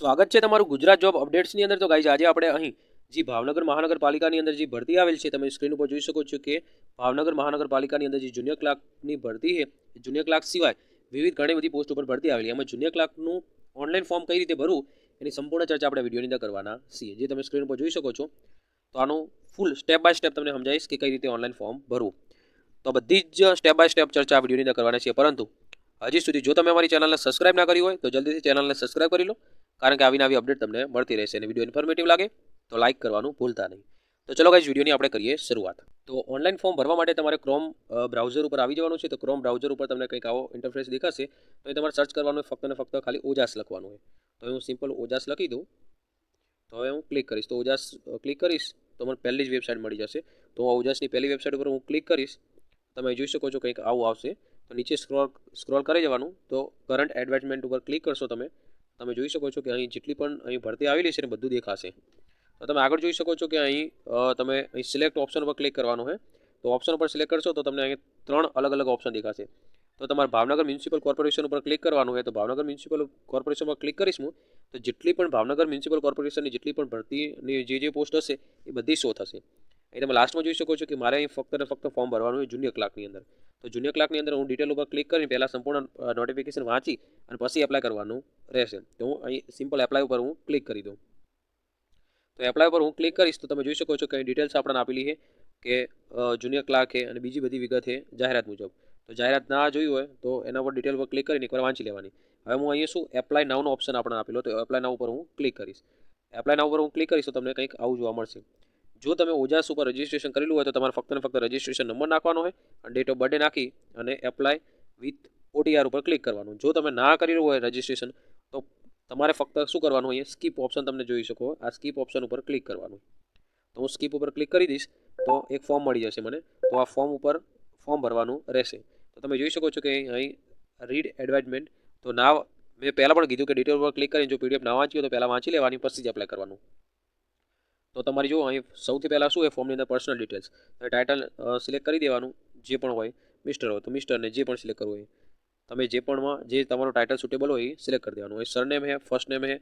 સ્વાગત છે તમારું ગુજરાત જોબ અપડેટ્સની અંદર. તો ગાઈઝ આજે આપણે અહીં જે ભાવનગર મહાનગરપાલિકાની અંદર જે ભરતી આવેલ છે, તમે સ્ક્રીન ઉપર જોઈ શકો છો કે ભાવનગર મહાનગરપાલિકાની અંદર જે જુનિયર ક્લાર્કની ભરતી છે જુનિયર ક્લાર્ક સિવાય વિવિધ ઘણી બધી પોસ્ટ ઉપર ભરતી આવેલી. એમાં જુનિયર ક્લાર્કનું ઓનલાઈન ફોર્મ કઈ રીતે ભરવું, એની સંપૂર્ણ ચર્ચા આપણે વિડીયોની અંદર કરવાના છીએ. જે તમે સ્ક્રીન ઉપર જોઈ શકો છો, તો આનું ફૂલ સ્ટેપ બાય સ્ટેપ તમને સમજાવીશ કે કઈ રીતે ઓનલાઈન ફોર્મ ભરવું. તો બધી જ સ્ટેપ બાય સ્ટેપ ચર્ચા વિડીયોની અંદર કરવાના છીએ. પરંતુ હજી સુધી જો તમે અમારી ચેનલને સબસ્ક્રાઇબ ના કરી હોય, તો જલ્દીથી ચેનલને સબસ્ક્રાઇબ કરી લો. કારણ કે આવીને આવી અપડેટ તમને મળતી રહેશે અને વીડિયો ઇન્ફોર્મેટિવ લાગે, તો લાઇક કરવાનું ભૂલતા નહીં. તો ચલો ગાઈઝ વિડીયોની આપણે કરીએ શરૂઆત. તો ઓનલાઈન ફોર્મ ભરવા માટે તમારે ક્રોમ બ્રાઉઝર ઉપર આવી જવાનું છે, તો ક્રોમ બ્રાઉઝર ઉપર તમને કંઈક આવો ઇન્ટરફેસ દેખાશે, તો એ તમારે સર્ચ કરવાનું ફક્ત ને ફક્ત ખાલી ઓજાસ લખવાનું હોય. તો હું સિમ્પલ ઓજાસ લખી દઉં. તો હવે હું ક્લિક કરીશ. તો ઓજાસ ક્લિક કરીશ, તો મને પહેલી જ વેબસાઇટ મળી જશે. તો હું ઓજાસની પહેલી વેબસાઇટ ઉપર હું ક્લિક કરીશ, તમે જોઈ શકો છો કંઈક આવું આવશે. તો નીચે સ્ક્રોલ સ્ક્રોલ કરી જવાનું તો કરંટ એડવર્ટાઇઝમેન્ટ ઉપર ક્લિક કરશો તમે તમે જોઈ શકો છો કે અહીં જેટલી પણ અહીં ભરતી આવેલી છે ને બધું દેખાશે. તો તમે આગળ જોઈ શકો છો કે અહીં તમે અહીં સિલેક્ટ ઓપ્શન પર ક્લિક કરવાનું છે. તો ઓપ્શન પર સિલેક્ટ કરશો તો તમને અહીં ત્રણ અલગ અલગ ઓપ્શન દેખાશે. તો તમારે ભાવનગર મ્યુનિસિપલ કોર્પોરેશન ઉપર ક્લિક કરવાનું હોય તો ભાવનગર મ્યુનિસિપલ કોર્પોરેશન પર ક્લિક કરીશું તો જેટલી પણ ભાવનગર મ્યુનિસિપલ કોર્પોરેશનની જેટલી પણ ભરતીની જે જે પોસ્ટ હશે એ બધી શો થશે. અહીં તમે લાસ્ટમાં જોઈ શકો છો કે મારે અહીં ફક્ત ને ફક્ત ફોર્મ ભરવાનું હોય જુનિયર ક્લાર્કની અંદર. તો જુનિયર ક્લાર્કની અંદર હું ડિટેલ ઉપર ક્લિક કરીને પહેલાં સંપૂર્ણ નોટિફિકેશન વાંચી અને પછી એપ્લાય કરવાનું રહેશે. તો હું અહીં સિમ્પલ એપ્લાય ઉપર હું ક્લિક કરી દઉં. તો એપ્લાય ઉપર હું ક્લિક કરીશ તો તમે જોઈ શકો છો કે ડિટેલ્સ આપણને આપેલી છે કે જુનિયર ક્લાર્ક છે અને બીજી બધી વિગત છે જાહેરાત મુજબ. તો જાહેરાત ના જોઈ હોય તો એના પર ડિટેલ પર ક્લિક કરીને એકવાર વાંચી લેવાની. હવે હું અહીંયા શું એપ્લાય નાવનો ઓપ્શન આપણને આપેલો, તો એપ્લાય નાવ ઉપર હું ક્લિક કરીશ. એપ્લાય નાવ ઉપર હું ક્લિક કરીશ તો તમને કંઈક આવું જોવા મળશે. જો તમે ઓજાસ ઉપર રજિસ્ટ્રેશન કરેલું હોય તો તમારે ફક્ત ને ફક્ત રજિસ્ટ્રેશન નંબર નાખવાનો હોય અને ડેટ ઓફ બર્થડે નાખી અને એપ્લાય વિથ ઓટીઆર ઉપર ક્લિક કરવાનું. જો તમે ના કરેલું હોય રજિસ્ટ્રેશન તો તમારે ફક્ત શું કરવાનું અહીંયા સ્કીપ ઓપ્શન તમને જોઈ શકો આ સ્કીપ ઓપ્શન ઉપર ક્લિક કરવાનું. તો હું સ્કીપ ઉપર ક્લિક કરી દઈશ, તો એક ફોર્મ મળી જશે મને. તો આ ફોર્મ ઉપર ફોર્મ ભરવાનું રહેશે. તો તમે જોઈ શકો છો કે અહીં રીડ એડવાઇઝમેન્ટ તો ના, મેં પહેલાં પણ કીધું કે ડિટેલ ઉપર ક્લિક કરીને જો પીડીએફ ના વાંચી તો પહેલાં વાંચી લેવાની, પછી જ એપ્લાય કરવાનું. તો તમારી જો અહીં સૌથી પહેલાં શું હોય ફોર્મની અંદર પર્સનલ ડિટેલ્સ ટાઇટલ સિલેક્ટ કરી દેવાનું, જે પણ હોય મિસ્ટર હોય, તો મિસ્ટરને જે પણ સિલેક્ટ કરવું હોય, તમે જે પણમાં જે તમારું ટાઇટલ સુટેબલ હોય, એ સિલેક્ટ કરી દેવાનું. હોય સરનેમ હે ફર્સ્ટ નેમ હે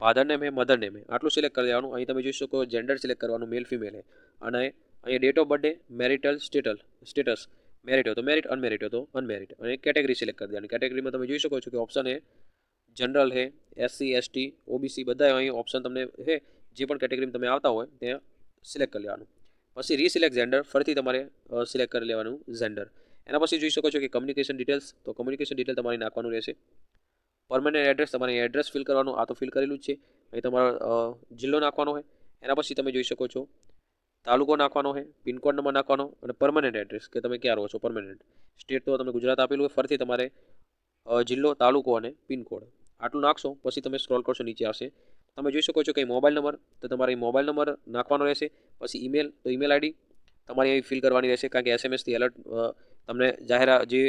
ફાધર નેમ હે મધર નેમ હે, આટલું સિલેક્ટ કરી દેવાનું. અહીં તમે જોઈ શકો જેન્ડર સિલેક્ટ કરવાનું મેલ ફિમેલ હે. અને અહીંયા date of birthday marital સ્ટેટલ status married હોય તો મેરિટ અનમેરિટ હોય તો અનમેરિટ અને કેટેગરી સિલેક્ટ કરી દેવાની. કેટેગરીમાં તમે જોઈ શકો છો કે ઓપ્શન હે જનરલ હે એસસી એસટી ઓબીસી બધા અહીં ઓપ્શન તમને હે જે પણ કેટેગરીમાં તમે આવતા હોય ત્યાં સિલેક્ટ કરી લેવાનું. પછી રીસિલેક્ટ જેન્ડર ફરીથી તમારે સિલેક્ટ કરી લેવાનું જેન્ડર એના પછી જોઈ શકો છો કે કમ્યુનિકેશન ડિટેલ્સ તો કમ્યુનિકેશન ડિટેલ તમારે નાખવાનું રહેશે. પરમનન્ટ એડ્રેસ તમારે એડ્રેસ ફિલ કરવાનું, આ તો ફિલ કરેલું જ છે. અહીં તમારો જિલ્લો નાખવાનો હોય. એના પછી તમે જોઈ શકો છો, તાલુકો નાખવાનો હોય પિનકોડ નંબર નાખવાનો અને પરમનન્ટ એડ્રેસ કે તમે ક્યાં રહો છો પરમનન્ટ સ્ટેટ તો તમે ગુજરાત આપેલું હોય, ફરીથી તમારે જિલ્લો, તાલુકો અને પિનકોડ આટલું નાખશો, પછી તમે સ્ક્રોલ કરશો, નીચે આવશે. તમે જોઈ શકો છો કે મોબાઈલ નંબર, તો તમારે મોબાઈલ નંબર નાખવાનો રહેશે, પછી ઈમેલ, તો ઈમેલ આઈડી તમારે અહીં ફિલ કરવાની રહેશે, કારણ કે એસએમએસથી એલર્ટ તમને જાહેરા જે,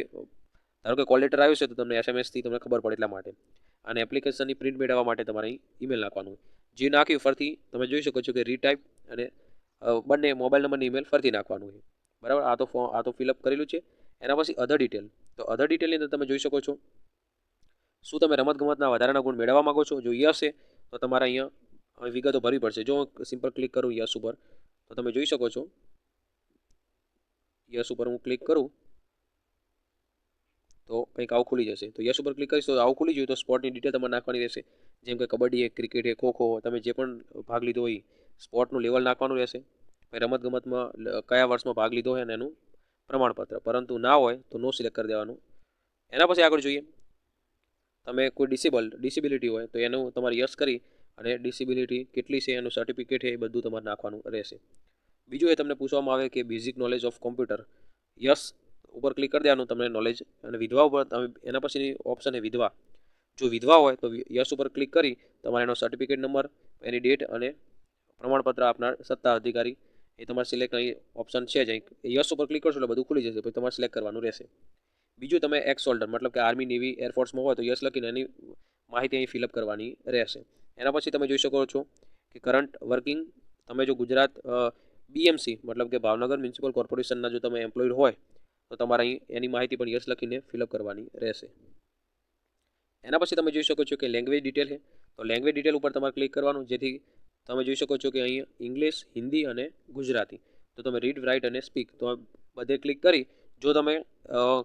ધારો કે કોલ લેટર આવ્યું છે, તો તમને એસએમએસથી તમને ખબર પડે એટલા માટે. અને એપ્લિકેશનની પ્રિન્ટ મેળવવા માટે તમારે ઈમેલ નાખવાનું. જે નાખ્યું ફરીથી, તમે જોઈ શકો છો કે રીટાઈપ અને બંને મોબાઈલ નંબરની ઈમેલ ફરીથી નાખવાનું છે બરાબર? આ તો આ તો ફિલઅપ કરેલું છે. એના પછી અધર ડિટેલ તો અધર ડિટેલની અંદર તમે જોઈ શકો છો, શું તમે રમતગમતના વધારાના ગુણ મેળવવા માંગો છો? જો યસ છે તો તમારે અહીંયા અહીં વિગતો ભરવી પડશે. જો સિમ્પલ ક્લિક કરું યસ ઉપર, તો તમે જોઈ શકો છો. યસ ઉપર હું ક્લિક કરું, તો કંઈક આવું ખુલી જશે. તો યસ ઉપર ક્લિક કરીશ તો આવું ખુલી જોઈએ તો સ્પોર્ટની ડિટેલ તમારે નાખવાની રહેશે. જેમ કે કબડ્ડી છે ક્રિકેટ છે ખોખો, તમે જે પણ ભાગ લીધો હોય સ્પોર્ટનું લેવલ નાખવાનું રહેશે. રમતગમતમાં કયા વર્ષમાં ભાગ લીધો હોય અને એનું પ્રમાણપત્ર. પરંતુ ના હોય તો નો સિલેક્ટ કરી દેવાનું. એના પછી આગળ જોઈએ. તમે કોઈ ડિસેબલ ડિસેબિલિટી હોય તો એનું તમારે યસ કરી અને ડિસેબિલિટી કેટલી છે એનું સર્ટિફિકેટ છે એ બધું તમારે નાખવાનું રહેશે. બીજું એ તમને પૂછવામાં આવે કે basic knowledge of computer yes ઉપર ક્લિક કરી દેવાનું, તમને નોલેજ અને વિધવા ઉપર તમે એના પછીની ઓપ્શન એ વિધવા. જો વિધવા હોય તો યસ ઉપર ક્લિક કરી તમારે એનો સર્ટિફિકેટ નંબર એની ડેટ અને પ્રમાણપત્ર આપનાર સત્તા અધિકારી. એ તમારે સિલેક્ટ અહીં ઓપ્શન છે જ અહીં. યસ ઉપર ક્લિક કરશો એટલે બધું ખુલી જશે, પછી તમારે સિલેક્ટ કરવાનું રહેશે. બીજું તમે એક્સ સોલ્ડર મતલબ કે આર્મી નેવી એરફોર્સમાં હોય તો યસ લખીને એની માહિતી અહીં ફિલઅપ કરવાની રહેશે. એના પછી તમે જોઈ શકો છો કે કરંટ વર્કિંગ તમે જો ગુજરાત બીએમસી મતલબ કે ભાવનગર મ્યુનિસિપલ કોર્પોરેશનના જો તમે એમ્પ્લોઈડ હોય, તો તમારે અહીં એની માહિતી પણ યસ લખીને ફિલઅપ કરવાની રહેશે. એના પછી તમે જોઈ શકો છો કે લેંગ્વેજ ડિટેલ છે. તો લેંગ્વેજ ડિટેલ ઉપર તમારે ક્લિક કરવાનું, જેથી તમે જોઈ શકો છો કે અહીં ઇંગ્લિશ હિન્દી અને ગુજરાતી. તો તમે રીડ રાઇટ અને સ્પીક તો બધે ક્લિક કરી જો તમે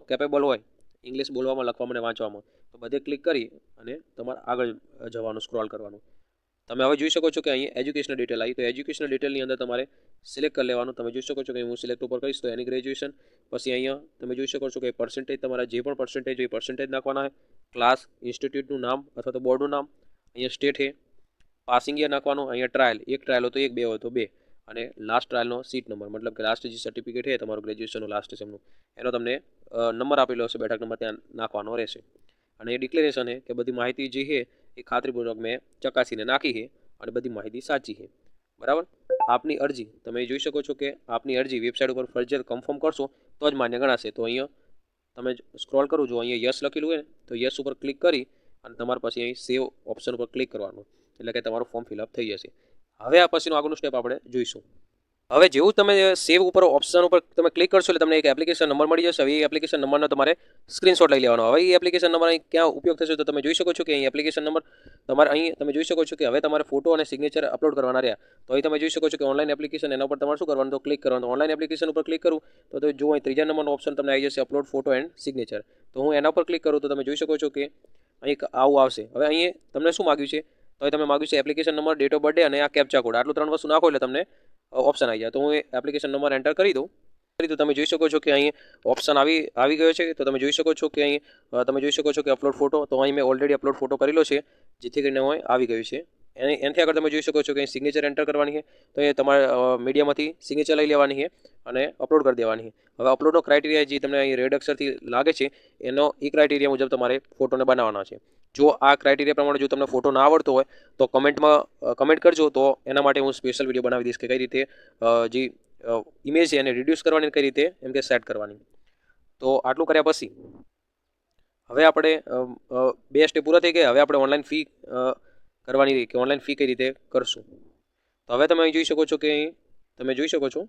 કેપેબલ હોય ઇંગ્લિશ બોલવામાં, લખવામાં અને વાંચવામાં, તો બધે ક્લિક કરી અને તમારે આગળ જવાનું સ્ક્રોલ કરવાનું. તમે હવે જોઈ શકો છો કે અહીં એજ્યુકેશનલ ડિટેલ આવી. તો એજ્યુકેશનલ ડિટેલની અંદર તમારે સિલેક્ટ કરી લેવાનું. તમે જોઈ શકો છો કે હું સિલેક્ટ ઉપર કરીશ તો એની ગ્રેજ્યુએશન પછી અહીંયા તમે જોઈ શકો છો કે પર્સન્ટેજ તમારા જે પણ પર્સન્ટેજ હોય એ પર્સન્ટેજ નાખવાના છે. ક્લાસ ઇન્સ્ટિટ્યૂટનું નામ અથવા તો બોર્ડનું નામ. અહીંયા સ્ટેટ છે. પાસિંગ યર નાખવાનું, અહીંયા ટ્રાયલ એક ટ્રાયલ હતો એક, બે હોય તો બે. અને લાસ્ટ ટ્રાયલનો સીટ નંબર મતલબ કે લાસ્ટ જે સર્ટિફિકેટ છે તમારું ગ્રેજ્યુએશનનું લાસ્ટ સેમનું એનો તમને નંબર આપેલો હશે, બેઠક નંબર ત્યાં નાખવાનો રહેશે. અને એ ડિક્લેરેશન છે કે બધી માહિતી જે છે એ ખાતરીપૂર્વક મેં ચકાસીને નાખી છે અને બધી માહિતી સાચી છે. બરાબર? આપની અરજી, તમે જોઈ શકો છો કે આપની અરજી વેબસાઇટ ઉપર ફરજિયાત કન્ફર્મ કરશો, તો જ માન્ય ગણાશે. તો અહીંયા તમે સ્ક્રોલ કરો, જો અહીંયા યસ લખેલું હોય ને, તો યસ ઉપર ક્લિક કરી અને તમારે પછી અહીં સેવ ઓપ્શન ઉપર ક્લિક કરવાનું. એટલે કે તમારું ફોર્મ ફિલઅપ થઈ જશે. હવે આ પછીનું આગળનું સ્ટેપ આપણે જોઈશું. હવે જેવું તમે સેવ ઉપર ઓપ્શન ઉપર તમે ક્લિક કરશો એટલે તમને એક એપ્લિકેશન નંબર મળી જશે. હવે એ એપ્લિકેશન નંબરનો તમારે સ્ક્રીનશોટ લઈ લેવાનો. હવે એ એપ્લિકેશન નંબર અહીં ક્યાં ઉપયોગ થશે તો તમે જોઈ શકો છો કે અહીં એપ્લિકેશન નંબર તમારે અહીં તમે જોઈ શકો છો કે હવે તમારે ફોટો અને સિગ્નેચર અપલોડ કરવાના રહ્યા. તો અહીં તમે જોઈ શકો છો કે ઓનલાઈન એપ્લિકેશન એના ઉપર તમારે શું કરવાનું? તો ક્લિક કરવાનું. ઓનલાઈન એપ્લિકેશન ઉપર ક્લિક કરું. તો જો અહીં ત્રીજા નંબરનો ઓપ્શન તમને આવી જશે અપલોડ ફોટો એન્ડ સિગ્નેચર તો હું એના પર ક્લિક કરું તો તમે જોઈ શકો છો કે અહીં આવું આવશે. હવે અહીં તમને શું માગ્યું છે? તો તમે માગ્યું છે application number date of birthday અને આ કેપ્ચા કોડ આટલું ત્રણ વસ્તુ નાખો એટલે તમને ઓપ્શન આવી જાય. તો હું એપ્લિકેશન નંબર એન્ટર કરી દઉં. કરી દઉં. તમે જોઈ શકો છો કે અહીં ઓપ્શન આવી આવી ગયો છે. તો તમે જોઈ શકો છો કે અહીં તમે જોઈ શકો છો કે અપલોડ ફોટો તો અહીં મેં ઓલરેડી અપલોડ ફોટો કરેલો છે, જેથી કરીને હું આવી ગયું છે. એની, એનાથી આગળ તમે જોઈ શકો છો કે અહીં સિગ્નેચર એન્ટર કરવાની છે. તો એ તમારે મીડિયામાંથી સિગ્નેચર લઈ લેવાની છે અને અપલોડ કરી દેવાની છે. હવે અપલોડનો ક્રાઇટેરિયા જે તમને અહીં રેડ અક્ષરથી લાગે છે, એનો એ ક્રાઇટેરિયા મુજબ તમારે ફોટોને બનાવવાના છે. જો આ ક્રાઇટેરિયા પ્રમાણે જો તમને ફોટો ના આવડતો હોય, તો કમેન્ટમાં કમેન્ટ કરજો. તો એના માટે હું સ્પેશિયલ વીડિયો બનાવી દઈશ કે કઈ રીતે જે ઇમેજ છે એને રિડ્યુસ કરવાની, કઈ રીતે, એમ કે સેટ કરવાની. તો આટલું કર્યા પછી, હવે આપણે બે સ્ટેપ પૂરા થઈ ગયા. હવે આપણે ઓનલાઈન ફી કરવાની કે ઓનલાઈન ફી કઈ રીતે કરશું. તો હવે તમે અહીં જોઈ શકો છો કે તમે જોઈ શકો છો,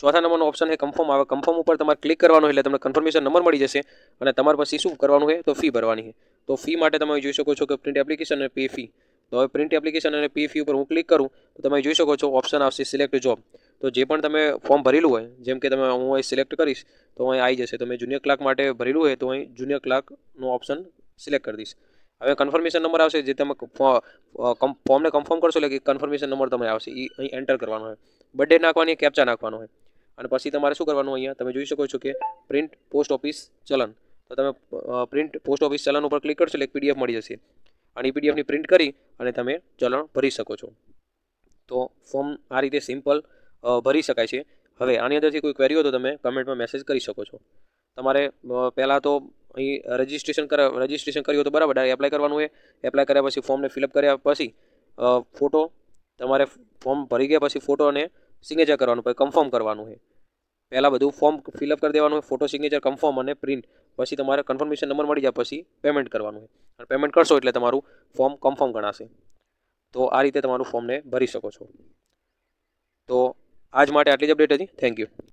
ચોથા નંબરનો ઓપ્શન છે કન્ફર્મ આવે કન્ફર્મ ઉપર તમારે ક્લિક કરવાનું એટલે તમને કન્ફર્મેશન નંબર મળી જશે અને તમારે પછી શું કરવાનું છે? તો ફી ભરવાની છે. તો ફી માટે તમે જોઈ શકો છો કે પ્રિન્ટ એપ્લિકેશન અને પે ફી તો હવે પ્રિન્ટ એપ્લિકેશન અને પે ફી ઉપર હું ક્લિક કરું, તો તમે જોઈ શકો છો ઓપ્શન આવશે સિલેક્ટ જોબ તો જે પણ તમે ફોર્મ ભરેલું હોય, જેમ કે તમે હું અહીં સિલેક્ટ કરીશ, તો અહીં આવી જશે. તમે જુનિયર ક્લાર્ક માટે ભરેલું હોય, તો અહીં જુનિયર ક્લાર્કનો ઓપ્શન સિલેક્ટ કરી દઈશ. હવે કન્ફર્મેશન નંબર આવશે, જે તમે ફોર્મને કન્ફર્મ કરશો એટલે કે કન્ફર્મેશન નંબર તમે આવશે એ અહીં એન્ટર કરવાનો હોય. બર્થડે નાખવાની કેપ્ચા નાખવાનો હોય. અને પછી તમારે શું કરવાનું અહીંયા? તમે જોઈ શકો છો કે પ્રિન્ટ પોસ્ટ ઓફિસ ચલન તો તમે પ્રિન્ટ પોસ્ટ ઓફિસ ચલણ ઉપર ક્લિક કરશો એટલે એક પીડીએફ મળી જશે. અને એ પીડીએફની પ્રિન્ટ કરી અને તમે ચલણ ભરી શકો છો. તો ફોર્મ આ રીતે સિમ્પલ ભરી શકાય છે. હવે આની અંદરથી કોઈ ક્વેરી હોય તો તમે કમેન્ટમાં મેસેજ કરી શકો છો. તમારે પહેલાં તો અહીં રજિસ્ટ્રેશન કર રજિસ્ટ્રેશન કર્યું હોય તો બરાબર એપ્લાય કરવાનું હોય. એપ્લાય કર્યા પછી ફોર્મને ફિલઅપ કર્યા પછી ફોટો તમારે ફોર્મ ભરી ગયા પછી ફોટો અને સિગ્નેચર કરવાનું પછી કન્ફર્મ કરવાનું છે પહેલાં બધું ફોર્મ ફિલઅપ કરી દેવાનું હોય ફોટો સિગ્નેચર કન્ફર્મ અને પ્રિન્ટ પછી તમારે કન્ફર્મેશન નંબર મળી જાય, પછી પેમેન્ટ કરવાનું હોય. અને પેમેન્ટ કરશો એટલે તમારું ફોર્મ કન્ફર્મ ગણાશે. તો આ રીતે તમારું ફોર્મને ભરી શકો છો. તો આજ માટે આટલી જ અપડેટ હતી. Thank you